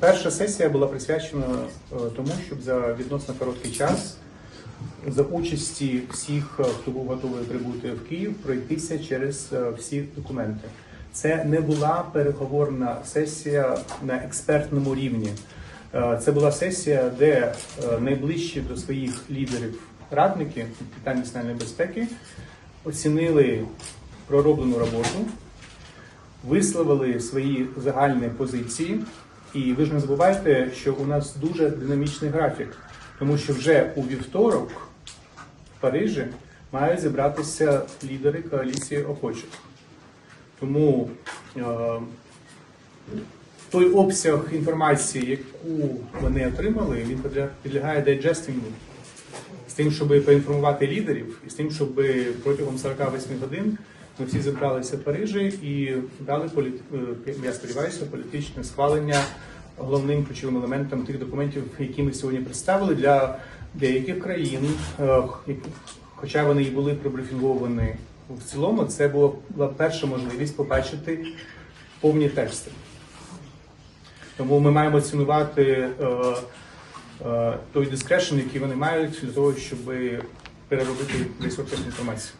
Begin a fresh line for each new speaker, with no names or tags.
Перша сесія була присвячена е, тому, щоб за відносно короткий час за участі всіх, е, хто був готовий прибути в Київ, пройтися через е, всі документи. Це не була переговорна сесія на експертному рівні. Це була сесія, де найближчі до своїх лідерів радники питань національної безпеки оцінили пророблену роботу, висловили свої загальні позиції. І ви ж не забувайте, що у нас дуже динамічний графік, тому що вже у вівторок в Парижі мають зібратися лідери коаліції охочих. Тому е, той обсяг інформації, яку вони отримали, він підлягає дайджестингу. З тим, щоб поінформувати лідерів, і з тим, щоб протягом 48 годин ми всі зібралися в Парижі і дали політ... е, я сподіваюся, політичне схвалення головним ключовим елементом тих документів, які ми сьогодні представили для деяких країн, е, хоча вони і були пробрифінговані в цілому, це була була перша можливість побачити повні тексти. Тому ми маємо цінувати е, е, той дискрешн, який вони мають для того, щоб переробити весь обсяг інформації.